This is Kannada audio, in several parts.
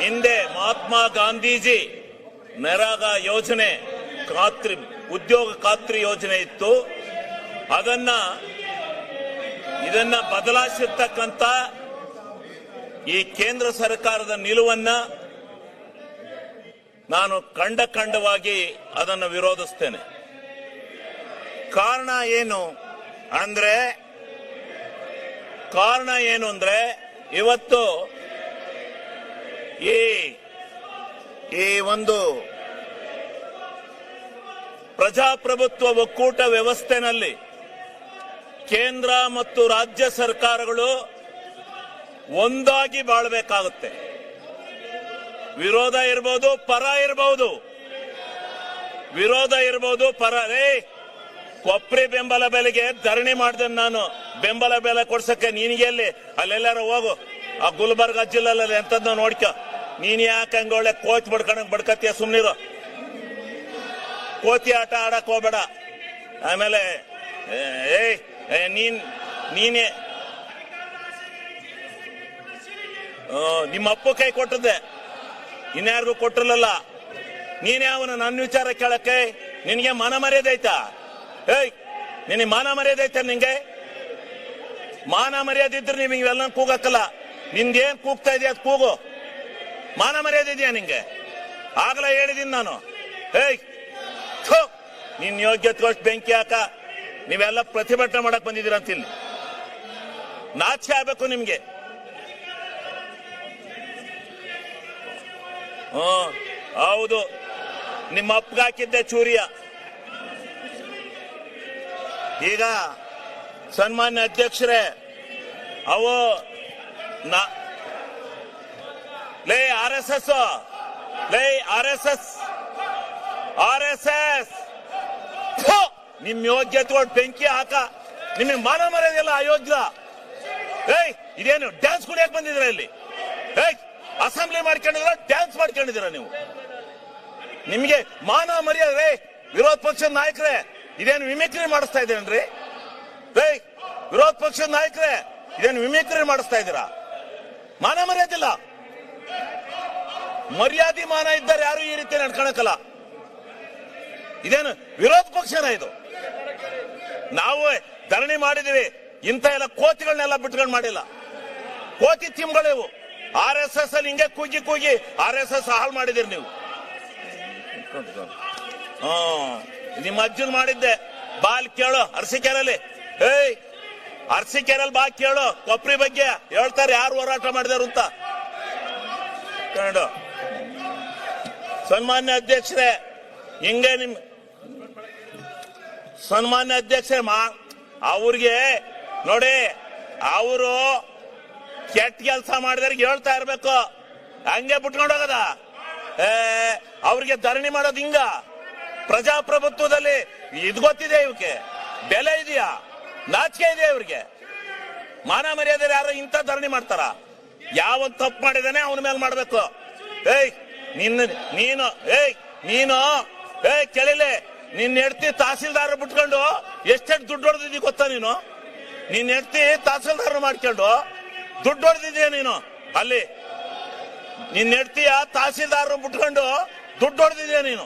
ಹಿಂದೆ ಮಹಾತ್ಮ ಗಾಂಧೀಜಿ ನರಾಗ ಯೋಜನೆ ಖಾತ್ರಿ, ಉದ್ಯೋಗ ಖಾತ್ರಿ ಯೋಜನೆ ಇತ್ತು. ಅದನ್ನ, ಇದನ್ನ ಬದಲಾಯಿಸಿರ್ತಕ್ಕಂಥ ಈ ಕೇಂದ್ರ ಸರ್ಕಾರದ ನಿಲುವನ್ನ ನಾನು ಕಂಡ ಕಂಡವಾಗಿ ಅದನ್ನು ವಿರೋಧಿಸ್ತೇನೆ. ಕಾರಣ ಏನು ಅಂದ್ರೆ, ಕಾರಣ ಏನು ಅಂದ್ರೆ, ಇವತ್ತು ಈ ಈ ಒಂದು ಪ್ರಜಾಪ್ರಭುತ್ವ ಒಕ್ಕೂಟ ವ್ಯವಸ್ಥೆನಲ್ಲಿ ಕೇಂದ್ರ ಮತ್ತು ರಾಜ್ಯ ಸರ್ಕಾರಗಳು ಒಂದಾಗಿ ಬಾಳ್ಬೇಕಾಗುತ್ತೆ. ವಿರೋಧ ಇರಬಹುದು ಪರ ಇರಬಹುದು ವಿರೋಧ ಇರಬಹುದು ಪರ. ರೇ ಕೊಪ್ರಿ ಬೆಂಬಲ ಬೆಲೆಗೆ ಧರಣಿ ಮಾಡಿದೆ ನಾನು. ಬೆಂಬಲ ಬೆಲೆ ಕೊಡ್ಸಕ್ಕೆ ನೀನಿಗೆ ಎಲ್ಲಿ? ಅಲ್ಲೆಲ್ಲಾರು ಹೋಗು. ಆ ಗುಲ್ಬರ್ಗ ಜಿಲ್ಲೆಲ್ಲ ಎಂತದ್ದು ನೋಡ್ಕೊ. ನೀನ್ ಯಾಕೆ ಹಂಗ ಒಳ್ಳೆ ಕೋಚ್ ಬಡ್ಕೊಂಡಂಗ್ ಬಡ್ಕತ್ತೀಯ? ಸುಮ್ನಿರು. ಕೋತಿ ಆಟ ಆಡಕ್ ಹೋಗ್ಬೇಡ. ಆಮೇಲೆ ಏಯ್ ನೀನ್, ನೀನೇ ನಿಮ್ಮ ಅಪ್ಪ ಕೈ ಕೊಟ್ಟದ್ದೆ. ಇನ್ಯಾರಿಗೂ ಕೊಟ್ಟಿರ್ಲಿಲ್ಲ. ನೀನೇ ಅವನ ನನ್ನ ವಿಚಾರ ಕೇಳಕ್ಕೆ? ನಿನಗೆ ಮಾನ ಮರ್ಯಾದೆ ಐತಾ? ಏಯ್, ನಿನಗೆ ಮಾನ ಮರ್ಯಾದೆ ಐತ ನಿಂಗೆ? ಮಾನ ಮರ್ಯಾದೆ ಇದ್ರೆ ನೀವು ಇವೆಲ್ಲ ಕೂಗಕ್ಕಲ್ಲ. ನಿಂದೇನ್ ಕೂಗ್ತಾ ಇದೆಯಾ ಅದು ಕೂಗು. ಮಾನ ಮರ್ಯಾದೆ ಇದೆಯಾ ನಿಂಗೆ? ಆಗ್ಲೇ ಹೇಳಿದೀನಿ ನಾನು. ಏಯ್ ನಿನ್ ಯೋಗ್ಯತೆಗೋಷ್ಟು ಬೆಂಕಿ ಹಾಕ. ನೀವೆಲ್ಲ ಪ್ರತಿಭಟನೆ ಮಾಡಕ್ ಬಂದಿದ್ದೀರ ಅಂತ ಇಲ್ಲಿ ನಾಚೆ ಆಗ್ಬೇಕು ನಿಮ್ಗೆ. ಹ್ಮ್ ಹೌದು. ನಿಮ್ಮ ಅಪ್ಪಗಾಕಿದ್ದೆ ಚೂರಿಯ. ಈಗ ಸನ್ಮಾನ್ಯ ಅಧ್ಯಕ್ಷರೇ, ಅವು ನಾ ಲೇ, ಆರ್ ಎಸ್ ಎಸ್. ಲೇ, R S S. R S S. ನಿಮ್ ಯೋಗ್ಯತೆ ಬೆಂಕಿ ಹಾಕ. ನಿಮಗೆ ಮಾನ ಮರ್ಯಾದೆಲ್ಲ ಅಯೋಗ್ಯ. ಏಯ್, ಇದೇನು ಡ್ಯಾನ್ಸ್ ಕುಡಿಯಕ್ ಬಂದಿದ್ರ ಇಲ್ಲಿ? ಏಯ್ ಅಸೆಂಬ್ಲಿ ಮಾಡ್ಕೊಂಡಿದ್ರ ಡ್ಯಾನ್ಸ್ ಮಾಡ್ಕೊಂಡಿದ್ದೀರ ನೀವು? ನಿಮಗೆ ಮಾನ ಮರ್ಯಾದೆ ವಿರೋಧ ಪಕ್ಷದ ನಾಯಕರೇ, ಇದೇನು ವಿಮಿಕ್ರಿ ಮಾಡಿಸ್ತಾ ರೀ ಏಯ್, ವಿರೋಧ ಪಕ್ಷದ ನಾಯಕರೇ, ಇದೇನು ವಿಮಿಕ್ರಿ ಮಾಡಿಸ್ತಾ ಇದ್ದೀರಾ? ಮಾನ ಮರ್ಯಾದಿಲ್ಲ ಮರ್ಯಾದೆ ಮಾನ ಇದ್ದಾರೆ ಯಾರು ಈ ರೀತಿ ನಡ್ಕೊಳಕಲ್ಲ. ಇದೇನು ವಿರೋಧ ಪಕ್ಷನ ಇದು? ನಾವು ಧರಣಿ ಮಾಡಿದೀವಿ ಇಂಥ ಎಲ್ಲ ಕೋತಿಗಳನ್ನೆಲ್ಲ ಬಿಟ್ಕೊಂಡು ಮಾಡಿಲ್ಲ. ಕೋತಿ ತಿಮ್ಗಳಿವು ಆರ್ ಎಸ್ ಎಸ್ ಅಲ್ಲಿ ಹಿಂಗೆ ಕೂಗಿ ಕೂಗಿ ಆರ್ ಎಸ್ ಎಸ್ ಹಾಳು ಮಾಡಿದಿರಿ ನೀವು. ಹಾ, ನಿಮ್ಮ ಅಜ್ಜನ್ ಮಾಡಿದ್ದೆ, ಬಾಲ್ ಕೇಳು ಅರಸಿಕೆರಲ್ಲಿ ಏಯ್ ಅರಸಿಕೆರಲ್ಲಿ ಬಾ ಕೇಳು, ಕೊಪ್ರಿ ಬಗ್ಗೆ ಹೇಳ್ತಾರೆ, ಯಾರು ಹೋರಾಟ ಮಾಡಿದಾರು ಅಂತ. ಕಂಡು ಸನ್ಮಾನ್ಯ ಅಧ್ಯಕ್ಷರೇ, ಹಿಂಗೆ ನಿಮ್ ಸನ್ಮಾನ್ಯ ಅಧ್ಯಕ್ಷರೇ, ಮಾ ಅವ್ರಿಗೆ ನೋಡಿ ಅವರು ಕೆಟ್ಟ ಕೆಲಸ ಮಾಡಿದವ್ರಿಗೆ ಹೇಳ್ತಾ ಇರ್ಬೇಕು. ಹಂಗೆ ಬಿಟ್ಕೊಂಡು ಹೋಗದ. ಏ, ಅವ್ರಿಗೆ ಧರಣಿ ಮಾಡೋದು ಹಿಂಗ. ಪ್ರಜಾಪ್ರಭುತ್ವದಲ್ಲಿ ಇದು ಗೊತ್ತಿದೆ ಇವಕ್ಕೆ ಬೆಲೆ ಇದೆಯಾ? ನಾಚಿಕೆ ಇದೆಯಾ ಇವ್ರಿಗೆ? ಮಾನ ಮರ್ಯಾದೆ ಯಾರು ಇಂಥ ಧರಣಿ ಮಾಡ್ತಾರ? ಯಾವ ತಪ್ಪು ಮಾಡಿದಾನೆ ಅವನ ಮೇಲೆ ಮಾಡ್ಬೇಕು. ಏಯ್, ನಿನ್ನ, ನೀನು, ಏಯ್ ನೀನು, ಏಯ್, ಕೇಳಿಲೆ, ನಿನ್ನ ಹೆಡ್ತಿ ತಹಸೀಲ್ದಾರ್ ಬಿಟ್ಕೊಂಡು ಎಷ್ಟೆಷ್ಟು ದುಡ್ಡು ಹೊಡೆದಿದ್ದೀ ಗೊತ್ತಾ ನೀನು? ನಿನ್ನ ಹೆಡ್ತಿ ತಹಸೀಲ್ದಾರ್ ಮಾಡ್ಕೊಂಡು ದುಡ್ಡು ಹೊಡೆದಿದ್ಯಾ ನೀನು? ಅಲ್ಲಿ, ನಿನ್ನ ಹೆಡ್ತಿಯ ತಹಸೀಲ್ದಾರ್ ಬಿಟ್ಕೊಂಡು ದುಡ್ಡು ಹೊಡೆದಿದ್ಯಾ ನೀನು?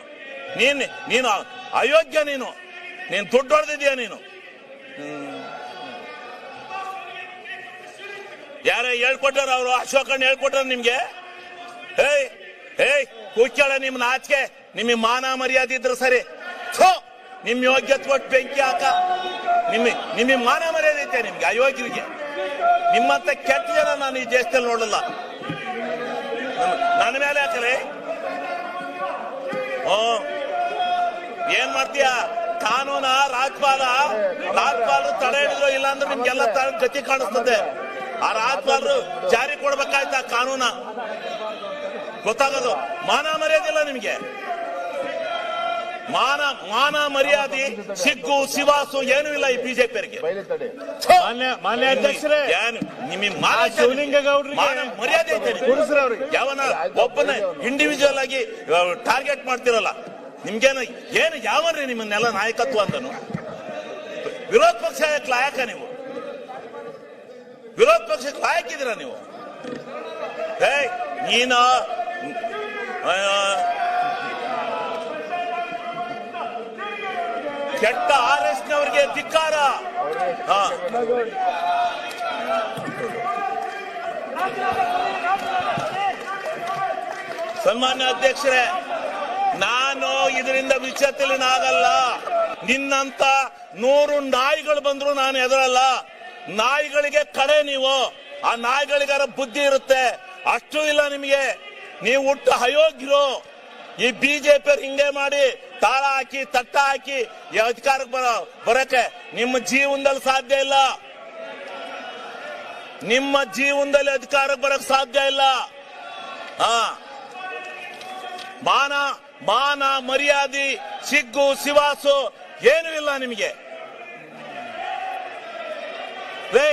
ನೀನ್, ನೀನು ಅಯೋಗ್ಯ ನೀನು. ನೀನ್ ದುಡ್ಡು ಹೊಡೆದಿದ್ಯಾ ನೀನು? ಯಾರೇ ಹೇಳ್ಕೊಟ್ಟಾರ ಅವರು ಅಶೋಕಣ್ಣ ಹೇಳ್ಕೊಟ್ಟಾರ ನಿಮ್ಗೆ? ಏಯ್ ಏಯ್ ಕೂಚಳ ನಿಮ್ ನಾಚಿಕೆ. ನಿಮಗೆ ಮಾನ ಮರ್ಯಾದೆ ಇದ್ರೆ ಸರಿ. ಥು, ನಿಮ್ ಯೋಗ್ಯತೆ ಕೊಟ್ಟು ಬೆಂಕಿ ಹಾಕ. ನಿಮ್ ನಿಮಗೆ ಮಾನ ಮರ್ಯಾದೆ ಐತೆ ನಿಮ್ಗೆ ಅಯೋಗ್ಯರಿಗೆ. ನಿಮ್ಮಂತ ಕೆಟ್ಟ ಜನ ನಾನು ಈ ದೇಶದಲ್ಲಿ ನೋಡಲ್ಲ. ನನ್ನ- ಮೇಲೆ ಹಾಕ್ರಿ. ಓ ಏನ್ ಮಾಡ್ತೀಯ? ಕಾನೂನ ರಾಜ್ಪಾಲ. ರಾಜ್ಪಾಲ್ ತಡೆ ಹಿಡಿದ್ರು ಇಲ್ಲಾಂದ್ರೆ ನಿಮ್ಗೆಲ್ಲ ಗತಿ ಕಾಣಿಸ್ತದೆ. ಆ ರಾಜ್ಪಾಲರು ಜಾರಿ ಕೊಡ್ಬೇಕಾಯ್ತ ಆ ಕಾನೂನ? ಗೊತ್ತಾಗೋದು. ಮಾನ ಮರ್ಯಾದಿಲ್ಲ ನಿಮ್ಗೆ. ಮಾನ ಮಾನ ಮರ್ಯಾದೆ ಸಿಗ್ಗು ಶಿವಾಸು ಏನೂ ಇಲ್ಲ ಈ ಬಿಜೆಪಿ ಅವರಿಗೆ ಮಾನ್ಯ ಅಧ್ಯಕ್ಷರೇ. ಏನು ನಿಮಗೆ ಮರ್ಯಾದೆ ಯಾವನ ಒಬ್ಬನ ಇಂಡಿವಿಜುವಲ್ ಆಗಿ ಟಾರ್ಗೆಟ್ ಮಾಡ್ತಿರಲ್ಲ. ನಿಮ್ಗೇನು ಏನು ಯಾವನ್ರಿ ನಿಮ್ಮನ್ನೆಲ್ಲ ನಾಯಕತ್ವ ಅಂದನು? ವಿರೋಧ ಪಕ್ಷ ಲಾಯಕ ನೀವು? ವಿರೋಧ ಪಕ್ಷಕ್ಕೆ ಹಾಕಿದಿರ ನೀವು? ಹೇ ನೀನು. ಕೆಟ್ಟ ಆರ್ ಎಸ್ ನವರಿಗೆ ಧಿಕ್ಕಾರ ಸನ್ಮಾನ್ಯ ಅಧ್ಯಕ್ಷರೇ, ನಾನು ಇದರಿಂದ ವಿಚಲಿತನಾಗಲ್ಲ ನಿನ್ನಂತ ನೂರು ನಾಯಿಗಳು ಬಂದ್ರು ನಾನು ಎದುರಲ್ಲ ನಾಯಿಗಳಿಗೆ ಕಡೆ ನೀವು. ಆ ನಾಯಿಗಳಿಗಾರ ಬುದ್ಧಿ ಇರುತ್ತೆ. ಅಷ್ಟು ಇಲ್ಲ ನಿಮಗೆ. ನೀವು ಹುಟ್ಟು ಅಯೋಗ್ಯರು. ಈ ಬಿಜೆಪಿ ಹಿಂಗೆ ಮಾಡಿ ತಾಳ ಹಾಕಿ, ತಟ್ಟ ಹಾಕಿ ಅಧಿಕಾರಕ್ಕೆ ಬರೋ, ಬರಕ್ಕೆ ನಿಮ್ಮ ಜೀವನದಲ್ಲಿ ಸಾಧ್ಯ ಇಲ್ಲ. ನಿಮ್ಮ ಜೀವನದಲ್ಲಿ ಅಧಿಕಾರಕ್ಕೆ ಬರಕ್ ಸಾಧ್ಯ ಇಲ್ಲ. ಮಾನ ಮಾನ ಮರ್ಯಾದೆ, ಸಿಗ್ಗು, ಸಿವಾಸು ಏನೂ ಇಲ್ಲ ನಿಮಗೆ. ರೇ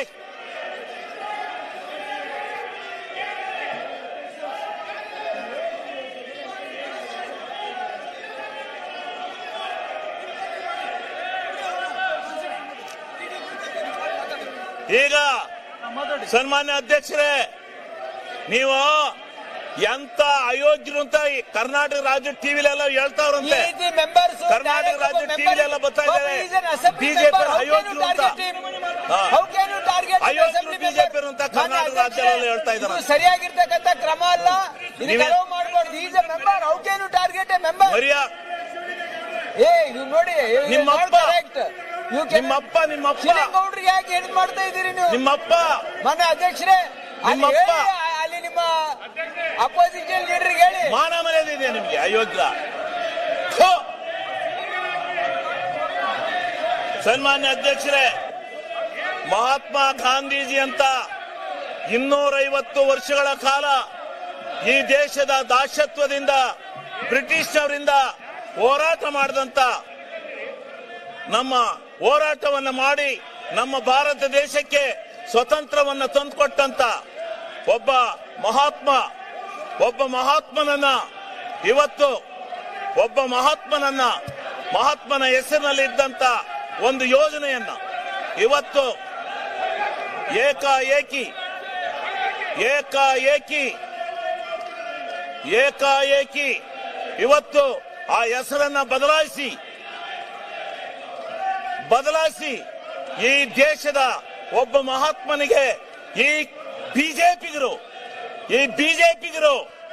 ಈಗ ಸನ್ಮಾನ್ಯ ಅಧ್ಯಕ್ಷರೇ ನೀವು ಎಂತ ಅಯೋಗ್ಯರು ಅಂತ ಈ ಕರ್ನಾಟಕ ರಾಜ್ಯ ಟಿವಿಲೆಲ್ಲ ಹೇಳ್ತಾವ್ರಂತೆ. ಕರ್ನಾಟಕ ರಾಜ್ಯ ಟಿವಿ ಎಲ್ಲ ಬರ್ತಾ ಇದ್ದಾರೆ. ಬಿಜೆಪಿ ಅಯೋಗ್ಯರು ಅಂತ. ಕರ್ನಾಟಕ ರಾಜ್ಯದಲ್ಲಿ ಹೇಳ್ತಾ ಇದ್ದಾರೆ. ಸರಿಯಾಗಿರ್ತಕ್ಕಂಥ ಕ್ರಮ ಅಲ್ಲ. ನೀವೇ- ಮಾಡಬಾರ್ದು. Is a member how can you target a member ಏ ಇವ್ ನೋಡಿ ನಿಮ್ಮಪ್ಪ. ನಿಮ್ಮಪ್ಪ ನಿಮ್ಮಪ್ಪ. ಯಾಕೆ ಏನ್ ಮಾಡ್ತಾ ಇದ್ದೀರಿ ನೀವು? ನಿಮ್ಮಪ್ಪ. ಮನೆ ಅಧ್ಯಕ್ಷರೇ ನಿಮ್ಮಪ್ಪ. ಅಲ್ಲಿ ನಿಮ್ಮ ಅಪೋಸಿಷನ್ ಲೀಡರ್ಗೆ ಹೇಳಿ. ಮಾನ ಮರ್ಯಾದೆ ಇದೆಯಾ ನಿಮ್ಗೆ ಅಯೋಗ್ಯ. ಸನ್ಮಾನ್ಯ ಅಧ್ಯಕ್ಷರೇ ಮಹಾತ್ಮ ಗಾಂಧೀಜಿ ಅಂತ ಇನ್ನೂರೈವತ್ತು ವರ್ಷಗಳ ಕಾಲ ಈ ದೇಶದ ದಾಶತ್ವದಿಂದ ಬ್ರಿಟಿಷ್ನವರಿಂದ ಹೋರಾಟ ಮಾಡಿದಂತ ನಮ್ಮ ಹೋರಾಟವನ್ನು ಮಾಡಿ ನಮ್ಮ ಭಾರತ ದೇಶಕ್ಕೆ ಸ್ವತಂತ್ರವನ್ನು ತಂದುಕೊಟ್ಟಂತ ಒಬ್ಬ ಮಹಾತ್ಮ, ಒಬ್ಬ ಮಹಾತ್ಮನನ್ನ ಇವತ್ತು ಒಬ್ಬ ಮಹಾತ್ಮನನ್ನ ಮಹಾತ್ಮನ ಹೆಸರಿನಲ್ಲಿ ಇದ್ದಂತ ಒಂದು ಯೋಜನೆಯನ್ನ ಇವತ್ತು ಏಕಾಏಕಿ ಏಕಾಏಕಿ. ಏಕಾಏಕಿ. ಇವತ್ತು ಆ ಹೆಸರನ್ನ ಬದಲಾಯಿಸಿ. ಬದಲಾಯಿಸಿ. ಈ ದೇಶದ ಒಬ್ಬ ಮಹಾತ್ಮನಿಗೆ ಈ ಬಿಜೆಪಿಗರು ಈ ಬಿಜೆಪಿಗರು